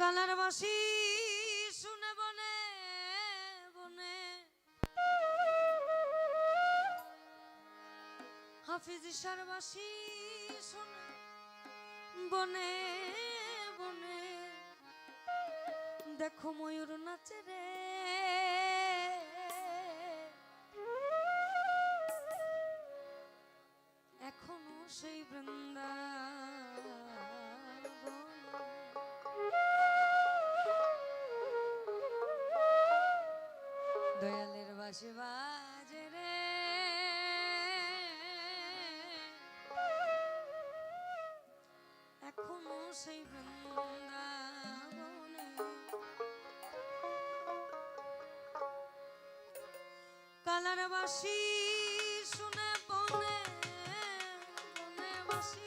Colour বাসি শুনে বনে বনে। হাফিজ সার বাসি শুনে বনে বনে। দেখো ময়ূর নাচে রে দয়ালের বাসে বাজে রে। এখনও সেই বৃন্দাবনে কালার বাসি শুনে বনে বনে বাসি।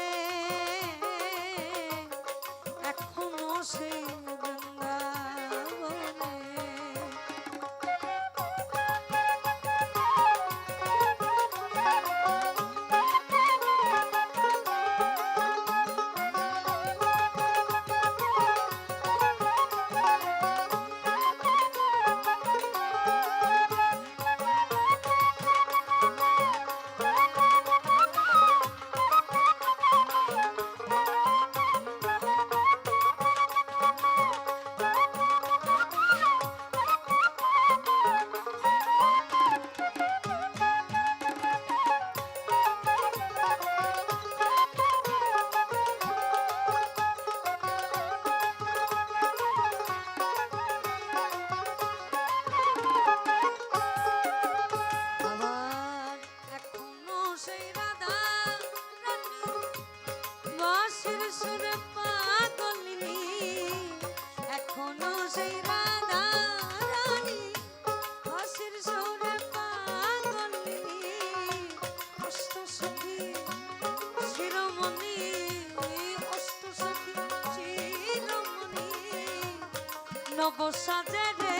সেই নব সাজে রে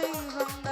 সেই বৃন্দা